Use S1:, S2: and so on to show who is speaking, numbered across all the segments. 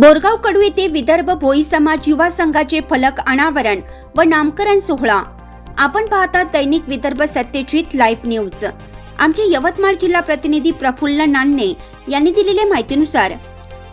S1: बोरगाव कडू येथे विदर्भ भोई समाज युवा संघाचे फलक अनावरण व नामकरण सोहळा. आपण पाहता दैनिक विदर्भ सत्यजित लाईव्ह न्यूज. आमचे यवतमाळ जिल्हा प्रतिनिधी प्रफुल्ल नान्ने यांनी दिलेल्या माहितीनुसार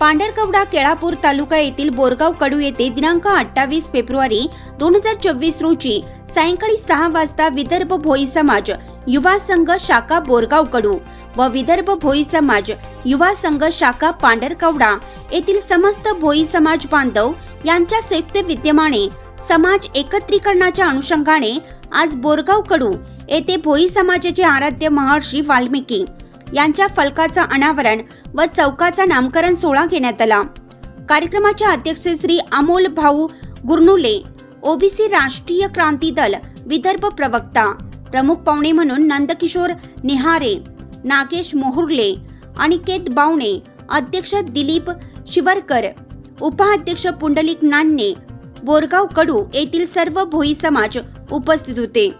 S1: पांढरकवडा केळापूर तालुका येथील बोरगाव कडू येथे दिनांक अठ्ठावीस फेब्रुवारी दोन हजार चोवीस रोजी सायंकाळी सहा वाजता विदर्भ भोई समाज युवा संघ शाखा बोरगाव कडू व विदर्भ भोई समाज युवा संघ शाखा पांढरकवडा येथील समस्त भोई समाज बांधव यांच्या संयुक्त विद्यमाने समाज एकत्रीकरणाच्या अनुषंगाने आज बोरगाव कडू येथे भोई समाजाचे आराध्य महर्षी वाल्मिकी यांच्या फलकाचा अनावरण व चौकाचा नामकरण सोहळा घेण्यात आला. कार्यक्रमाच्या अध्यक्ष श्री अमोल भाऊ गुरनुले ओबीसी राष्ट्रीय क्रांती दल विदर्भ प्रवक्ता प्रमुख पाहुणे म्हणून नंदकिशोर निहारे नागेश मोहुर्ले अनिकेत बावणे अध्यक्ष दिलीप शिवरकर उपाध्यक्ष पुंडलिक नान्ने बोरगाव कडू येथील सर्व भोई समाज उपस्थित होते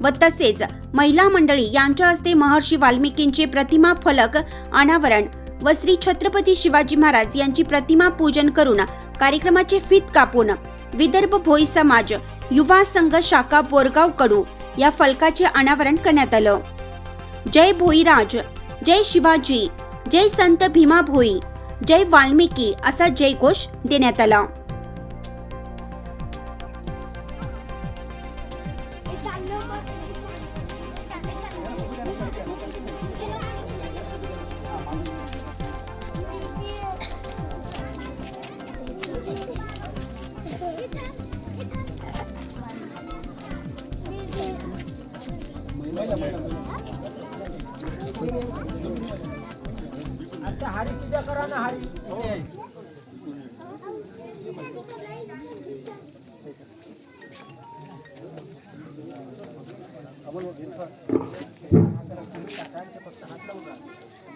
S1: व तसेच महिला मंडळी यांच्या हस्ते महर्षी वाल्मिकींचे प्रतिमा फलक अनावरण व श्री छत्रपती शिवाजी महाराज यांची प्रतिमा पूजन करून कार्यक्रमाचे फीत कापून विदर्भ भोई समाज युवा संघ शाखा बोरगाव कडू या फलकाचे अनावरण करण्यात आलं. जय भोईराज जय शिवाजी जय संत भीमा भोई जय वाल्मिकी असा जयघोष देण्यात आला.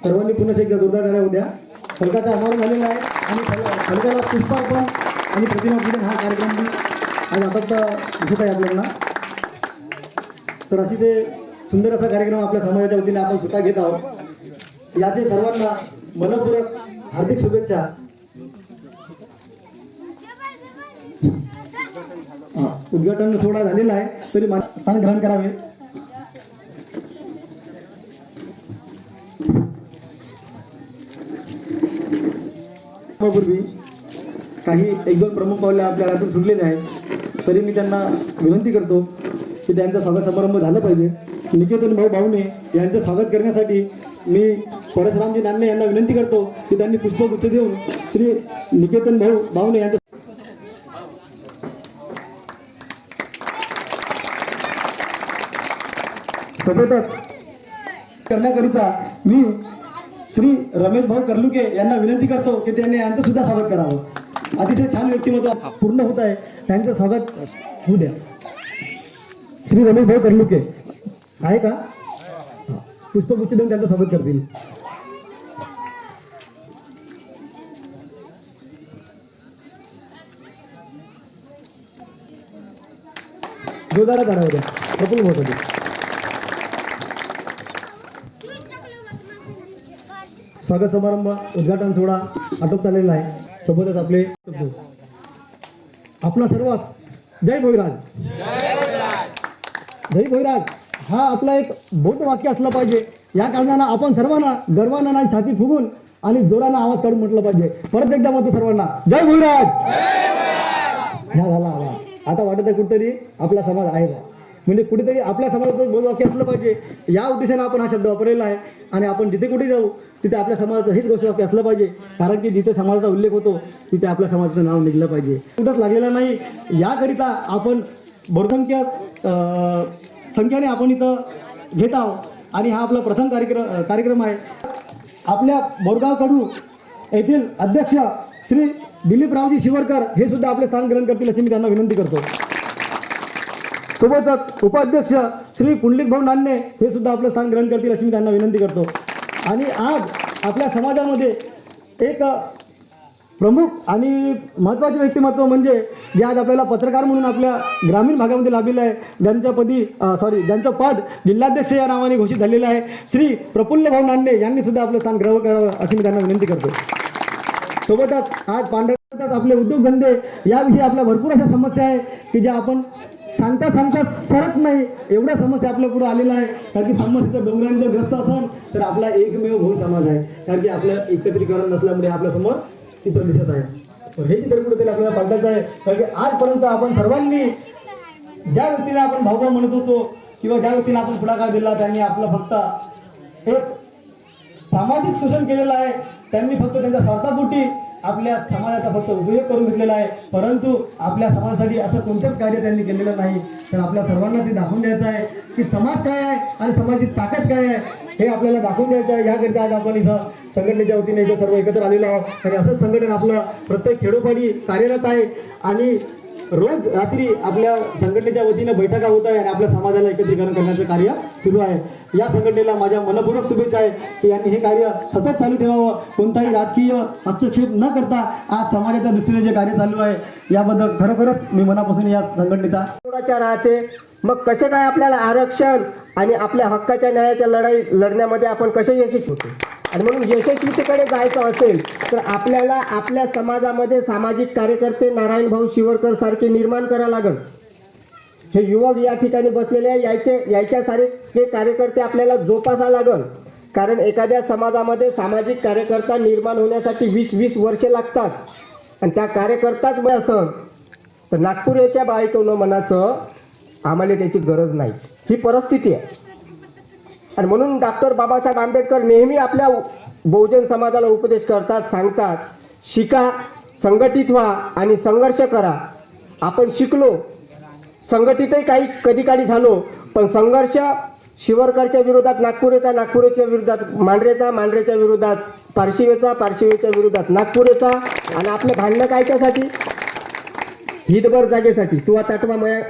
S2: सर्वांनी पुन्हा एकदा जोरदार झाल्या उद्या फलकाचा अनावरण झालेला आहे आणि फलकाला पुष्पार्पण आणि प्रतिमा पूजन हा कार्यक्रम आज आता दिसत आहे आपल्याला. तर अशी ते सुंदर असा कार्यक्रम आपल्या समाजाच्या वतीने आपण स्वतः घेत आहोत. याचे सर्वांना मनपूरक हार्दिक शुभेच्छा. उद्घाटन थोडा झालेला आहे तरी स्थान ग्रहण करावे. पूर्वी काही एक दोन प्रमुख पावले आपल्या हातून सुटलेले आहेत तरी मी त्यांना विनंती करतो की त्यांचा स्वागत समारंभ झाला पाहिजे. निकेतन भाऊ भाऊने यांचं स्वागत करण्यासाठी मी परशुरामजी नाने यांना विनंती करतो की त्यांनी पुष्पगुच्छ देऊन श्री निकेतन भाऊ भाऊने यांचं सभेतच करण्याकरिता मी श्री रमेश भाऊ कर्लुके यांना विनंती करतो की त्यांनी यांचं सुद्धा स्वागत करावं. अतिशय छान व्यक्तिमत्व पूर्ण होत आहे. त्यांचं स्वागत होऊ द्या. श्री रमेश भाऊ कर्लुके. आहे का? पुष्पगुच्छ देऊन त्यांचं स्वागत करतील. जोरदार काढा होत्या प्रफुल्ल होत होते. स्वागत समारंभ उद्घाटन सोहळा आटोपत आलेला आहे. सोबतच आपले आपला सर्वांस जय भोईराज. जय भोईराज. हा आपला एक बौद्ध वाक्य असलं पाहिजे. या कारणानं आपण सर्वांना गर्वानं आणि छाती फुगून आणि जोरानं आवाज काढून म्हटलं पाहिजे. परत एकदा म्हणतो सर्वांना जय भोईराज. ह्या झाला आवाज. आता वाटत आहे कुठेतरी आपला समाज आहे बा. म्हणजे कुठेतरी आपल्या समाजाचं बोलवाक्य असलं पाहिजे. या उद्देशाने आपण हा शब्द वापरलेला आहे. आणि आपण जिथे कुठे जाऊ तिथे आपल्या समाजाचं हेच गोष्ट वाक्य असलं पाहिजे. कारण की जिथे समाजाचा उल्लेख होतो तिथे आपल्या समाजाचं नाव निघलं पाहिजे. कुठंच लागलेलं नाही. याकरिता आपण बहुसंख्य संख्याने संख्येने आपण इथं घेत आहोत. आणि हा आपला प्रथम कार्यक्रम कार्यक्रम आहे. आपल्या बोरगावकडून येथील अध्यक्ष श्री दिलीपरावजी शिवरकर हे सुद्धा आपले स्थान ग्रहण करतील अशी मी त्यांना विनंती करतो. सोबतच उपाध्यक्ष श्री कुंडलिक भाऊ नान्ने हे सुद्धा आपलं स्थान ग्रहण करतील अशी मी त्यांना विनंती करतो. आणि आज आपल्या समाजामध्ये एक प्रमुख आणि महत्त्वाचे व्यक्तिमत्व म्हणजे जे आज आपल्याला पत्रकार म्हणून आपल्या ग्रामीण भागामध्ये लाभलेलं आहे ज्यांच्या पदी सॉरी ज्यांचं पद जिल्हाध्यक्ष या नावाने घोषित झालेलं आहे श्री प्रफुल्ल भाऊ नांडे यांनी सुद्धा आपलं स्थान ग्रहण करावं अशी मी त्यांना विनंती करतो. सोबतच आज पांढरच आपले उद्योगधंदे याविषयी आपल्या भरपूर अशा समस्या आहे की ज्या आपण सांगता सांगता सरत नाही एवढ्या समस्या आपल्या पुढे आलेल्या आहे कारण की समस्याच्या डोंगराने जर ग्रस्त असाल तर आपला एकमेव भाऊ समाज आहे. कारण की आपलं एकत्रीकरण नसल्यामुळे आपल्यासमोर चित्र दिसत आहे. तर हे चित्र कुठेतरी आपल्याला पालटायचं आहे. कारण की आजपर्यंत आपण सर्वांनी ज्या व्यक्तीला आपण भाऊभाऊ म्हणत होतो किंवा ज्या व्यक्तीला आपण पुढाकार दिला त्यांनी आपलं फक्त एक सामाजिक शोषण केलेलं आहे. त्यांनी फक्त त्यांच्या स्वार्थापोटी आपल्या समाजाचा फक्त उपयोग करून घेतलेला आहे. परंतु आपल्या समाजासाठी असं कोणतंच कार्य त्यांनी केलेलं नाही. तर आपल्या सर्वांना ते दाखवून द्यायचं आहे की समाज काय आहे आणि समाजाची ताकद काय आहे हे आपल्याला दाखवून द्यायचं आहे. याकरिता आज आपण इथं संघटनेच्या वतीने इथं सर्व एकत्र आलेलो आहोत. आणि असंच संघटन आपलं प्रत्येक खेडोपाडी कार्यरत आहे. आणि रोज रात्री आपल्या संघटनेच्या वतीनं बैठका होत आहे आणि आपल्या समाजाला एकत्रीकरण करण्याचं कार्य सुरू आहे. या संघटनेला माझ्या मनपूर्वक शुभेच्छा आहे की यांनी हे कार्य सतत चालू ठेवावं. कोणताही राजकीय हस्तक्षेप न करता आज समाजाच्या दृष्टीने जे कार्य चालू आहे याबद्दल खरोखरच मी मनापासून या संघटनेचा
S3: राहते. मग कसे काय आपल्याला आरक्षण आणि आपल्या हक्काच्या न्यायाच्या लढाई लढण्यामध्ये आपण कसे यशस्वी होतो? आणि म्हणून यशस्वीतेकडे जायचं असेल तर आपल्याला आपल्या समाजामध्ये सामाजिक कार्यकर्ते नारायण भाऊ शिवरकर सारखे निर्माण करावं लागेल. हे युवक या ठिकाणी बसलेले आहे. यायचे याच्यासारखे कार्यकर्ते आपल्याला जोपासा लागल. कारण एखाद्या समाजामध्ये सामाजिक कार्यकर्ता निर्माण होण्यासाठी वीस वीस वर्षे लागतात. आणि त्या कार्यकर्ताच मग असं. तर नागपूर याच्या बायकोनं मनाचं आम्हाला त्याची गरज नाही. ही परिस्थिती आहे. आणि म्हणून डॉक्टर बाबासाहेब आंबेडकर नेहमी आपल्या बहुजन समाजाला उपदेश करतात सांगतात शिका संघटित व्हा आणि संघर्ष करा. आपण शिकलो संघटितही काही कधी काळी झालो पण संघर्ष शिवरकरच्या विरोधात नागपुरेचा नागपुरेच्या विरोधात मांढरेचा मांढरेच्या विरोधात पारशिवेचा पारशिवेच्या विरोधात नागपुरेचा आणि आपलं भांडणं कायच्यासाठी? हितभर जागेसाठी. तू ताटवा मया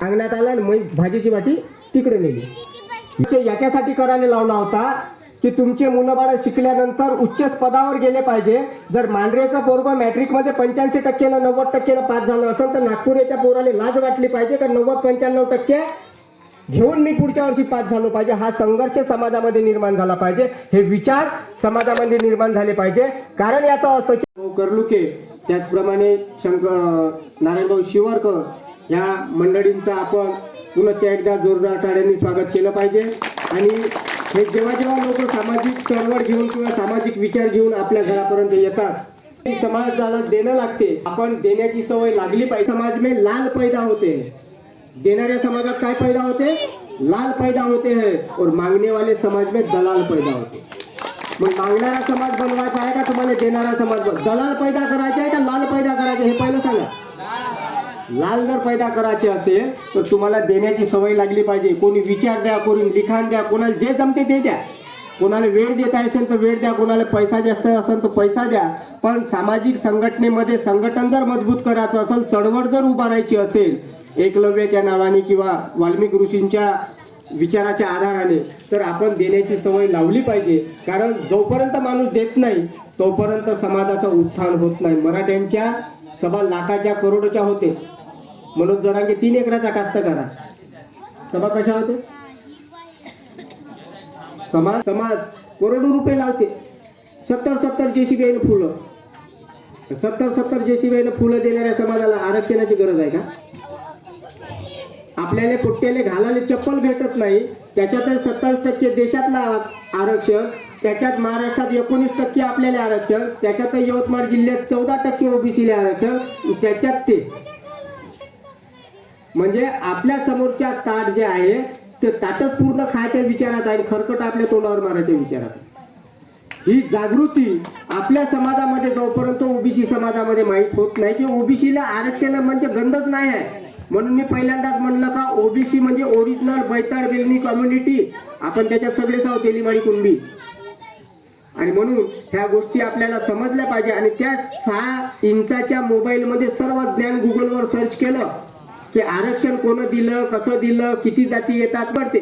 S3: अंगणात आला आणि मग भाजीची वाटी तिकडे नेली. याच्यासाठी करायला लावला होता की तुमचे मुलं बाळ शिकल्यानंतर उच्च पदावर गेले पाहिजे. जर मांढरेचा पोरग मॅट्रिकमध्ये पंच्याऐंशी टक्क्यानं नव्वद टक्क्यानं पास झालं असेल तर नागपुरेच्या पोराला लाज वाटली पाहिजे का नव्वद पंच्याण्णव टक्के घेऊन मी पुढच्या वर्षी पास झालो पाहिजे. हा संघर्ष समाजामध्ये निर्माण झाला पाहिजे. हे विचार समाजामध्ये निर्माण झाले पाहिजे. कारण याचं असं की करलुके कर्लुके त्याचप्रमाणे शंकर नारायणभाऊ शिवरकर या मंडळींचं आपण पुनश्च एकदा जोरदार टाळ्यांनी स्वागत केलं पाहिजे. आणि हे जेव्हा जेव्हा लोक सामाजिक चळवळ घेऊन किंवा सामाजिक विचार घेऊन आपल्या घरापर्यंत येतात. समाजाला देणं लागते आपण देण्याची सवय लागली पाहिजे. समाज में लाल पैदा होते. देणाऱ्या समाजात काय पैदा होते? लाल पैदा होते है. और मांगने वाले समाज में दलाल पैदा होते. मग मागणारा समाज बनवायचा आहे का? तुम्हाला देणारा समाज बन दलाल पैदा करायचा आहे का लाल पैदा करायचे? हे पहिलं सांगा. लाल जर पैदा करायचे असेल तर तुम्हाला देण्याची सवय लागली पाहिजे. कोणी विचार द्या कोणी लिखाण द्या कोणाला जे जमते ते द्या. कोणाला वेळ देता असेल तर वेळ द्या कोणाला पैसा जास्त असेल तर पैसा द्या. पण सामाजिक संघटनेमध्ये संघटन जर मजबूत करायचं असेल चळवळ जर उभारायची असेल एकलव्याच्या नावाने किंवा वाल्मिक ऋषींच्या विचाराच्या आधाराने तर आपण देण्याची सवय लावली पाहिजे. कारण जोपर्यंत माणूस देत नाही तोपर्यंत समाजाचं उत्थान होत नाही. मराठ्यांच्या सभा लाखाच्या करोडच्या होते. म्हणून जरांगे तीन एकराचा कास्त करा सभा कशा होते? समाज समाज करोडो रुपये लावते. सत्तर सत्तर जेसीबी फुलं. सत्तर सत्तर जेसीबी फुलं देणाऱ्या समाजाला आरक्षणाची गरज आहे का? आपल्याला पुट्ट्याले घालायला चप्पल भेटत नाही. त्याच्यात सत्तावीस टक्के देशातला आरक्षण त्याच्यात महाराष्ट्रात एकोणीस टक्के आपल्याला आरक्षण त्याच्यात यवतमाळ जिल्ह्यात चौदा टक्के ओबीसीला आरक्षण त्याच्यात ते. म्हणजे आपल्या समोरच्या ताट जे आहे ते ताटच पूर्ण खायच्या विचारात आहे खरकट आपल्या तोंडावर मारायच्या विचारात ही जागृती आपल्या समाजामध्ये जोपर्यंत ओबीसी समाजामध्ये माहीत होत नाही की ओबीसीला आरक्षण म्हणजे गंधच नाही आहे. म्हणून मी पहिल्यांदाच म्हणलं का ओबीसी म्हणजे ओरिजिनल बैताड बेलनी कम्युनिटी आपण त्याच्यात सगळेच आहोत तेलीमाळी कुणबी आणि म्हणून ह्या गोष्टी आपल्याला समजल्या पाहिजे. आणि त्या सहा इंचाच्या मोबाईलमध्ये सर्व ज्ञान गुगलवर सर्च केलं की आरक्षण कोणं दिलं कसं दिलं किती जाती येतात पडते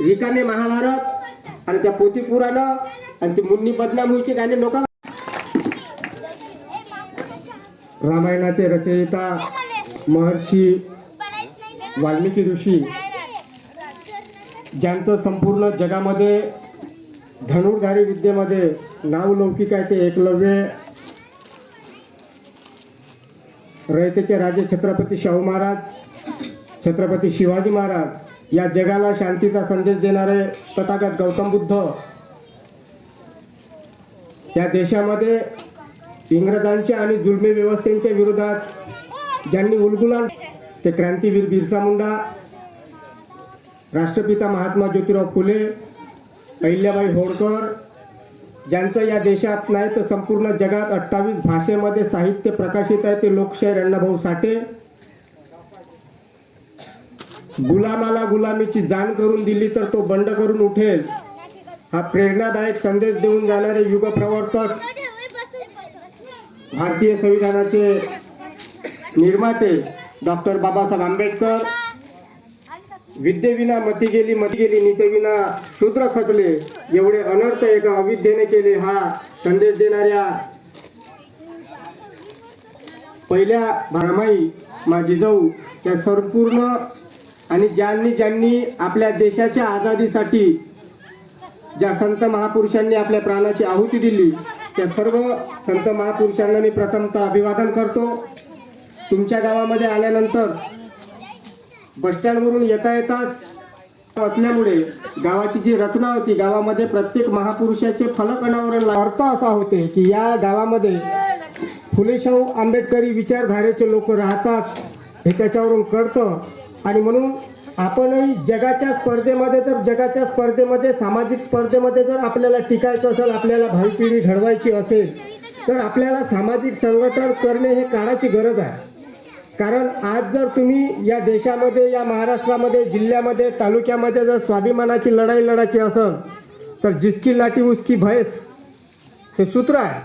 S3: रिकामे महाभारत आणि त्या पोती पुराणं आणि ती मुन्नी बदनाम होईची गाणे लोक रामायणाचे रचयिता महर्षी वाल्मिकी ऋषी ज्यांचं संपूर्ण जगामध्ये धनुर्धारी विद्येमध्ये नाव लौकिक आहे ते एकलव्य रयतेचे राजे छत्रपती शाहू महाराज छत्रपती शिवाजी महाराज या जगाला शांतीचा संदेश देणारे तथागत गौतम बुद्ध त्या देशामध्ये इंग्रजांच्या आणि जुलमी व्यवस्थेच्या विरोधात ज्यांनी उलगुलान ते क्रांतीवीर बिरसा मुंडा राष्ट्रपिता महात्मा ज्योतिराव फुले अहिल्याबाई होळकर ज्यांचं या देशात नाही तर संपूर्ण जगात अठ्ठावीस भाषेमध्ये साहित्य प्रकाशित आहे ते लोकशाहीर अण्णाभाऊ साठे. गुलामाला गुलामीची जाण करून दिली तर तो बंड करून उठेल. हा प्रेरणादायक संदेश देऊन जाणारे युगप्रवर्तक भारतीय संविधानाचे निर्माते डॉक्टर बाबासाहेब आंबेडकर विद्येविना मती गेली मती गेली नीतेविना शूद्र खचले एवढे अनर्थ एका अविद्येने केले हा संदेश देणाऱ्या पहिल्या भामाई माझी जाऊ त्या संपूर्ण आणि ज्यांनी ज्यांनी आपल्या देशाच्या आझादीसाठी ज्या संत महापुरुषांनी आपल्या प्राणाची आहुती दिली त्या सर्व संत महापुरुषांना मी प्रथमतः अभिवादन करतो. तुमच्या गावामध्ये आल्यानंतर बसस्टँडवरून येता येताच असल्यामुळे गावाची जी रचना होती गावामध्ये प्रत्येक महापुरुषाचे फलक अनावरण अर्थ असा होते की या गावामध्ये फुले शाहू आंबेडकरी विचारधारेचे लोक राहतात हे त्याच्यावरून कळतं. आणि म्हणून आपणही जगाच्या स्पर्धेमध्ये तर जगाच्या स्पर्धेमध्ये सामाजिक स्पर्धेमध्ये जर आपल्याला टिकायचं असेल आपल्याला भावी पिढी घडवायची असेल तर आपल्याला सामाजिक संघटन करणे हे काळाची गरज आहे. कारण आज जर तुम्ही या देशामध्ये या महाराष्ट्रामध्ये जिल्ह्यामध्ये तालुक्यामध्ये जर स्वाभिमानाची लढाई लढायची असेल तर जिसकी लाठी उसकी भैस हे सूत्र आहे.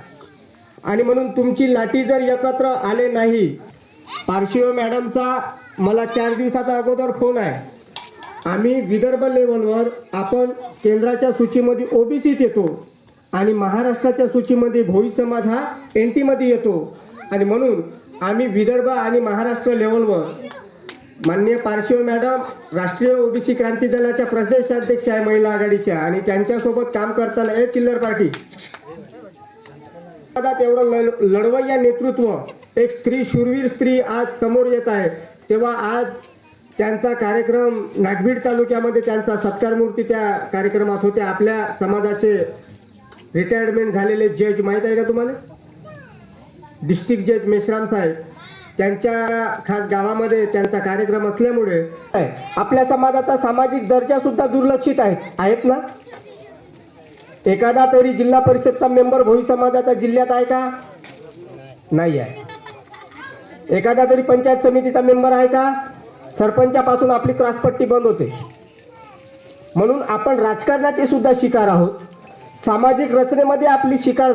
S3: आणि म्हणून तुमची लाठी जर एकत्र आले नाही पार्शिव मॅडमचा मला चार दिवसाचा अगोदर फोन आहे. आम्ही विदर्भ लेवलवर आपण केंद्राच्या सूचीमध्ये ओबीसीत येतो आणि महाराष्ट्राच्या सूचीमध्ये भोई समाज हा एन टीमध्ये येतो. आणि म्हणून आम्ही विदर्भ आणि महाराष्ट्र लेवलवर माननीय पार्शिव मॅडम राष्ट्रीय ओबीसी क्रांती दलाच्या प्रदेशाध्यक्ष आहे महिला आघाडीच्या आणि त्यांच्यासोबत काम करताना ए चिल्लर पार्टी. एवढं लढवय्या नेतृत्व एक स्त्री शूरवीर स्त्री आज समोर येत आहे. तेव्हा आज त्यांचा कार्यक्रम नागभीड तालुक्यामध्ये त्यांचा सत्कारमूर्ती त्या कार्यक्रमात होते आपल्या समाजाचे रिटायरमेंट झालेले जज माहीत आहे का तुम्हाला? डिस्ट्रिक्ट जज मेश्राम साहेब त्यांच्या खास गावामध्ये त्यांचा कार्यक्रम असल्यामुळे आपल्या समाजाचा सामाजिक दर्जा सुद्धा दुर्लक्षित आहे. आहेत ना? एखादा तरी जिल्हा परिषदचा मेंबर भोई समाजाचा जिल्ह्यात आहे का? नाही आहे. एखादा तरी पंचायत समितीचा मेंबर आहे का? सरपंचापासून आपली क्रॉसपट्टी बंद होते. म्हणून आपण राजकारणाचे सुद्धा शिकार आहोत. सामाजिक रचनेमध्ये आपली शिकार